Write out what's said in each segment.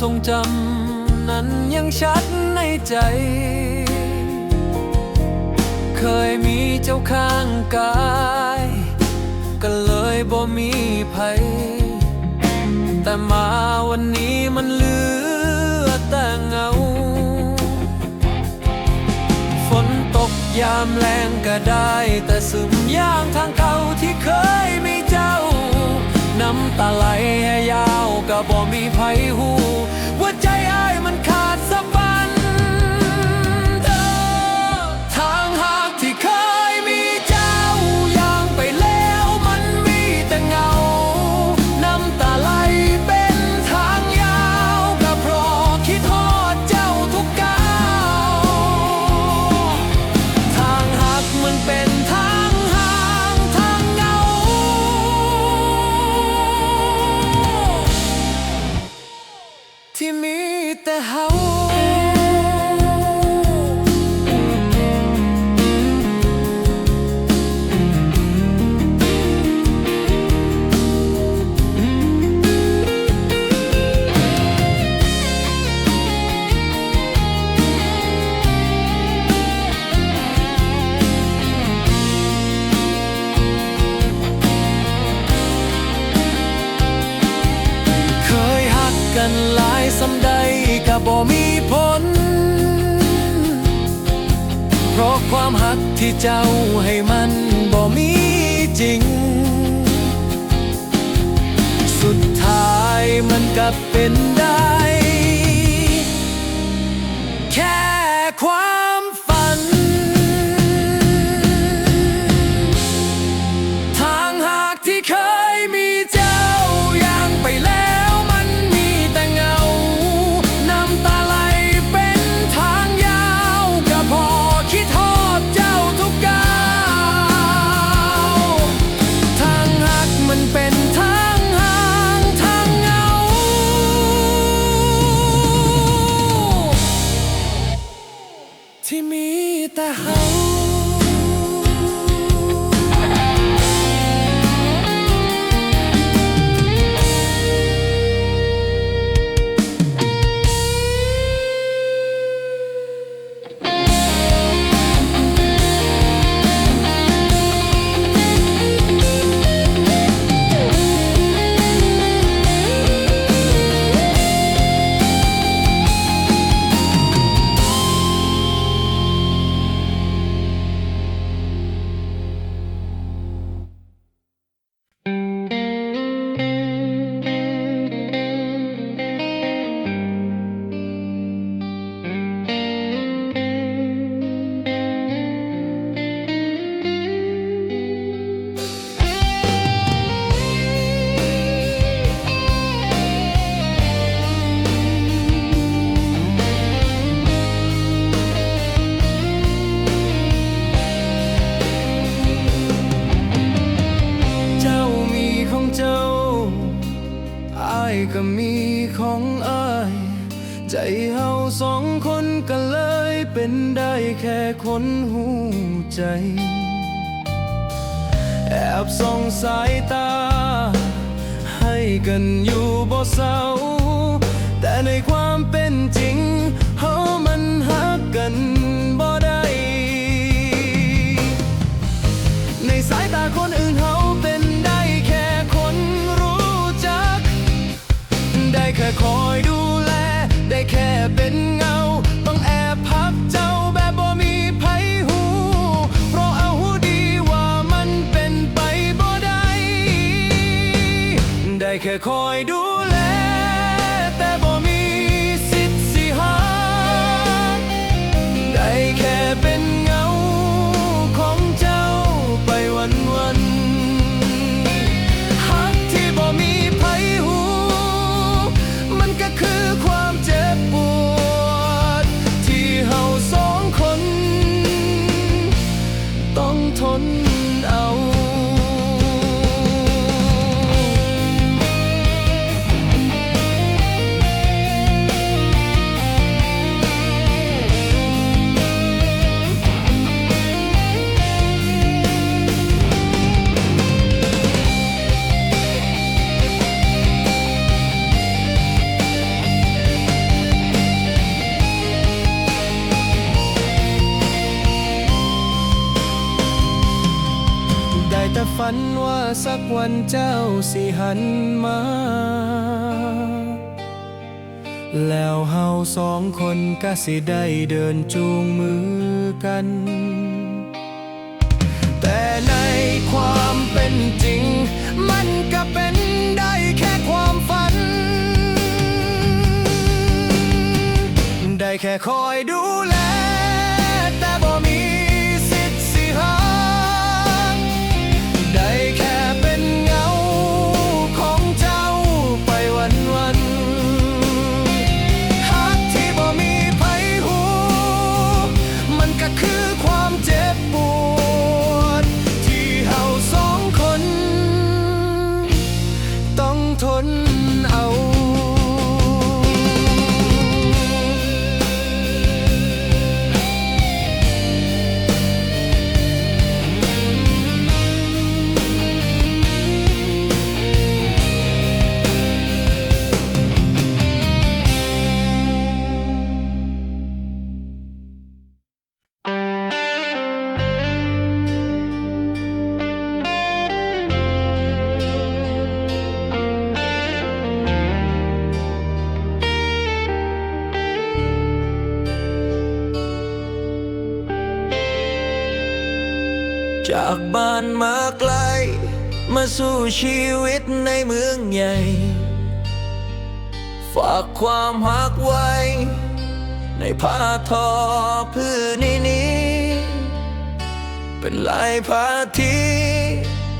ทรงจำนั้นยังชัดในใจ เคยมีเจ้าข้างกาย ก็เลยบ่มีภัย แต่มาวันนี้มันเหลือแต่เงา ฝนตกยามแรงก็ได้ แต่ซึมย่างทางเก่าที่เคยมีเจ้า น้ำตาไหลยาวก็บ่มีภัยหู what day I'm in car. เจ้าให้มันบ่มีจริง สุดท้ายมันกลับเป็นันอยู่บ่เศร้า แต่ในความเป็นจริงเฮามันหักกันบ่ได้ ในสายตาคนอื่นเฮา วันเจ้าสิหันมา แล้วเฮาสองคนก็สิได้เดินจูงมือกัน แต่ในความเป็นจริง มันก็เป็นได้แค่ความฝัน ได้แค่คอยดูแล จากบ้านมาไกล มาสู่ชีวิตในเมืองใหญ่ ฝากความหักไว้ ในผ้าทอพื้นนี้นี้เป็นลายผ้าที่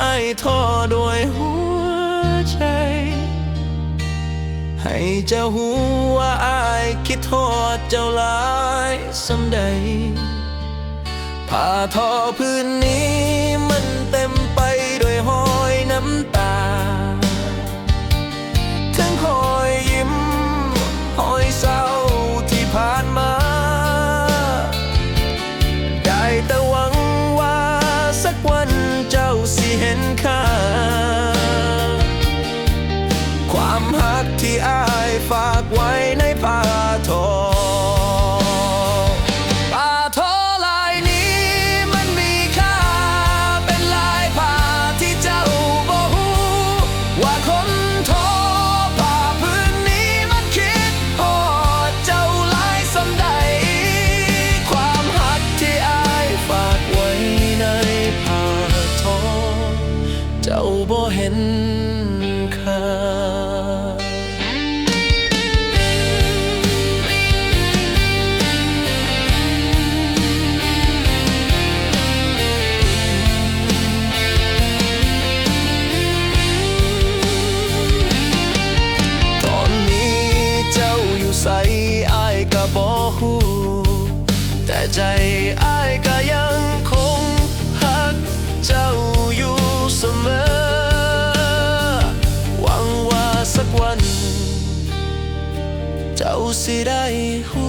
ไอ้ทอด้วยหัวใจ ให้เจ้าหูว่าอายคิดโทษเจ้าหลายสำใด ผ้าทอพื้นนี้มันเต็มไปด้วยหอยน้ำตา ทั้งหอยยิ้มหอยเศร้าที่ผ่านมา ได้แต่หวังว่าสักวันเจ้าสิเห็นค่า ความหักที่อายฝากไว้ในผ้าทอ เจ้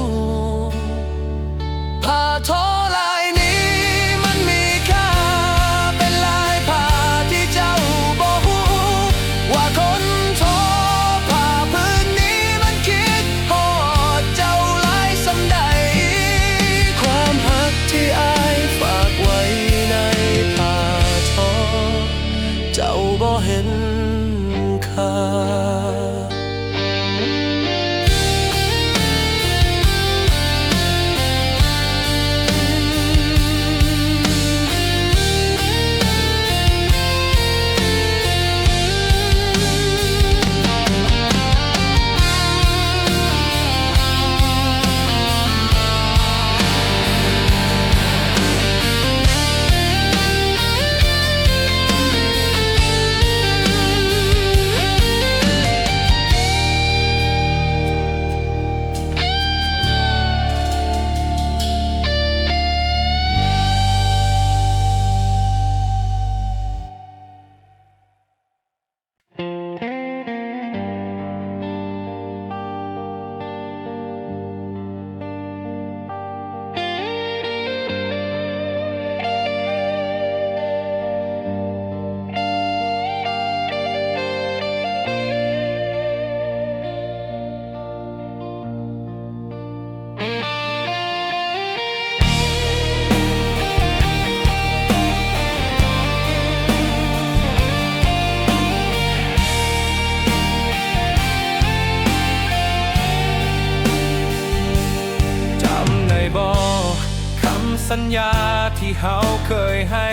สัญญาที่เฮาเคยให้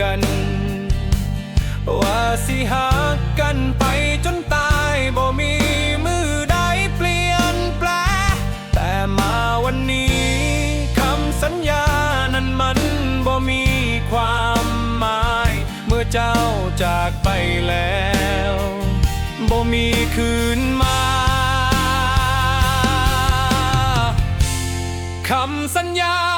กัน ว่าสิหักกันไปจนตายบ่มีมือใดเปลี่ยนแปล แต่มาวันนี้คำสัญญานั้นมันบ่มีความหมาย เมื่อเจ้าจากไปแล้วบ่มีคืนมาคำสัญญา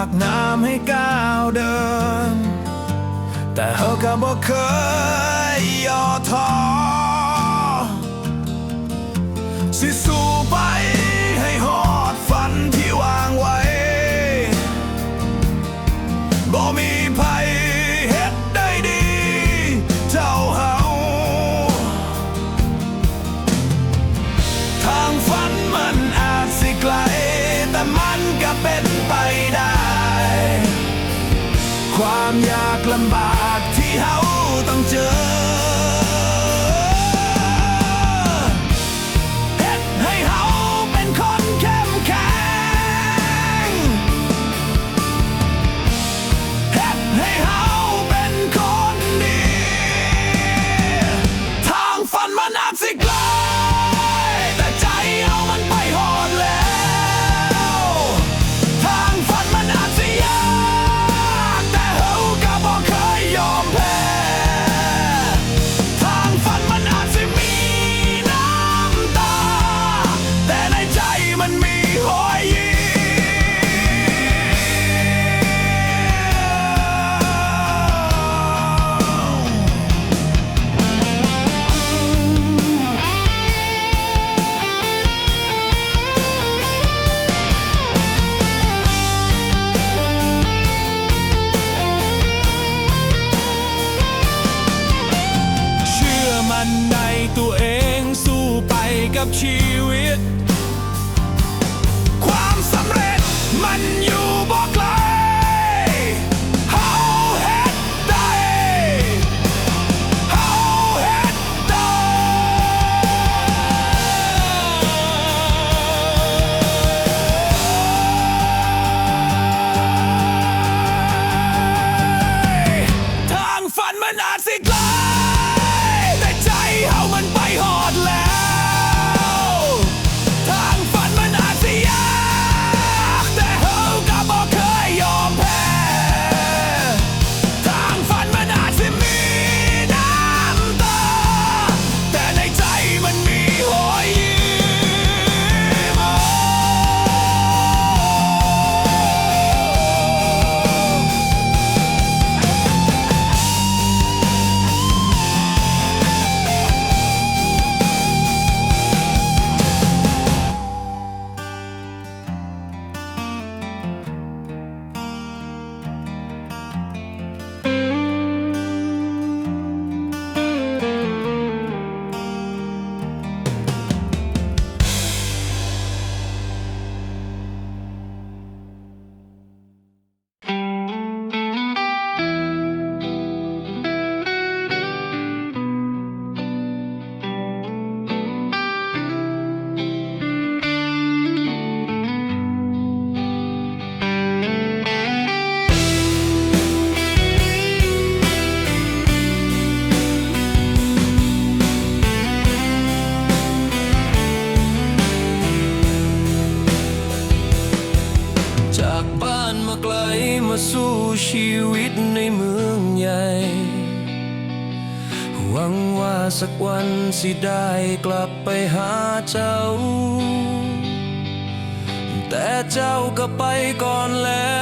ากน้ำให้ก้าวเดิน แต่เฮาก็บอกเคย ความยากลำบากที่เขาต้องเจอ up, cheer it. สักวันสิได้กลับไปหาเจ้า แต่เจ้าก็ไปก่อนแล้ว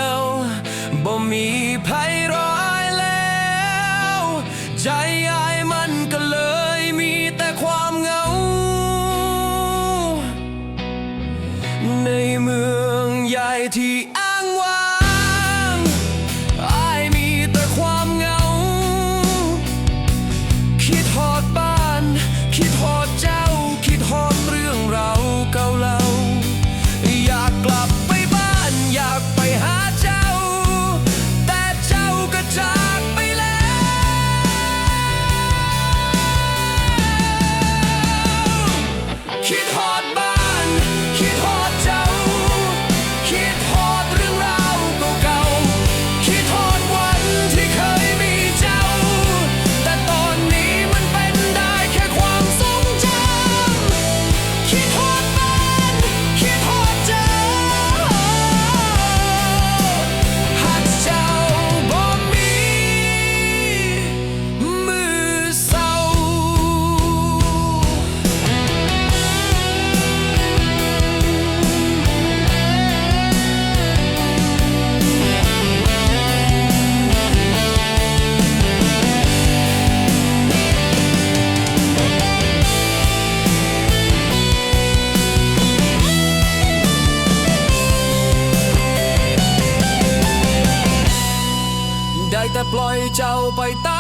Chào.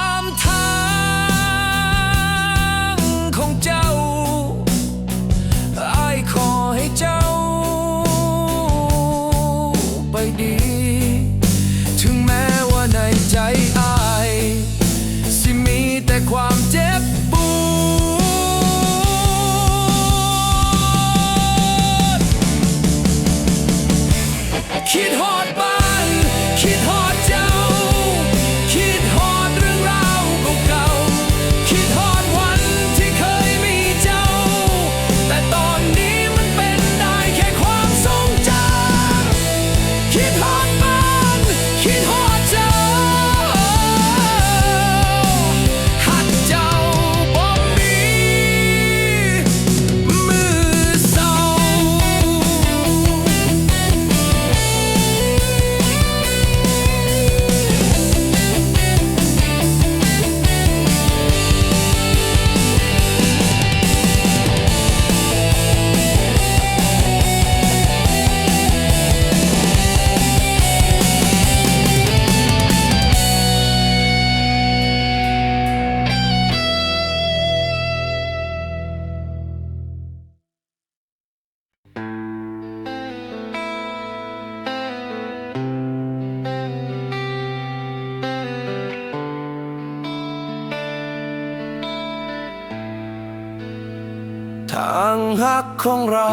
างหักของเรา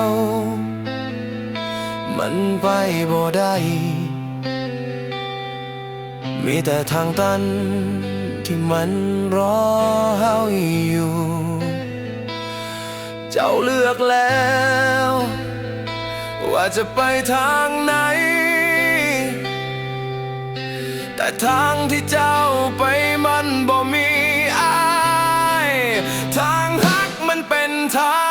มันไปบ่ได้ มีแต่ทางตันที่มันรอเฮาอยู่ เจ้าเลือกแล้ว ว่าจะไปทางไหน แต่ทางที่เจ้าไปมันบ่มีอาย ทางหักมันเป็นทาง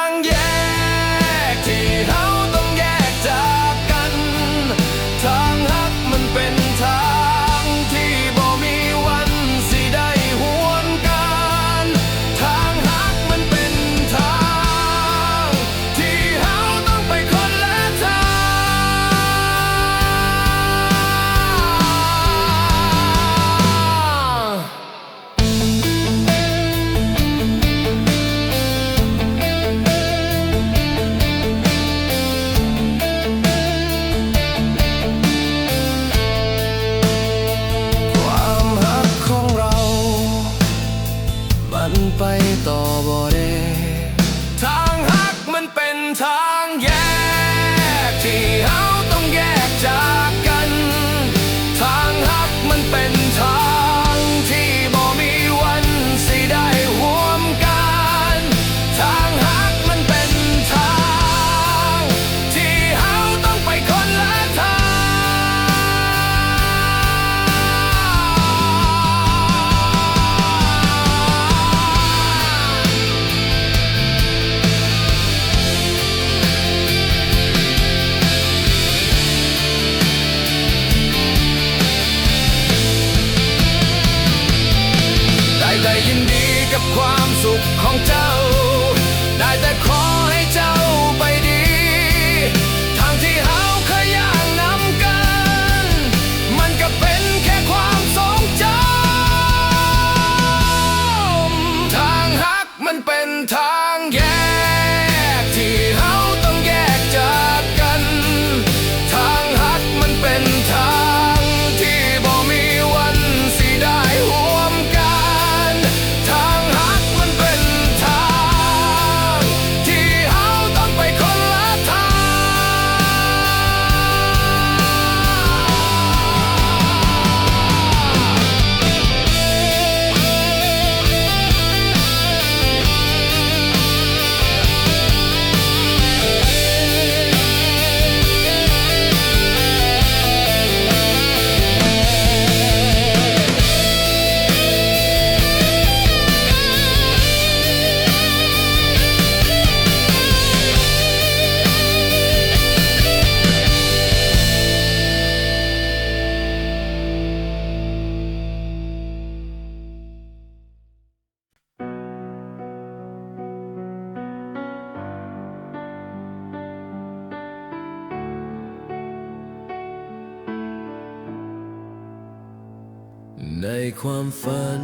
ความฝัน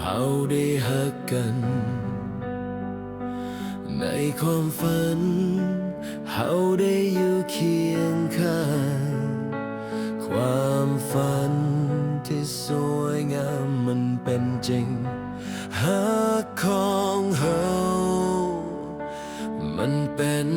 เอาได้หักกัน ในความฝัน เอาได้อยู่เคียงข้างความฝันที่สวยงามมันเป็นจริงหักของเฮามันเป็น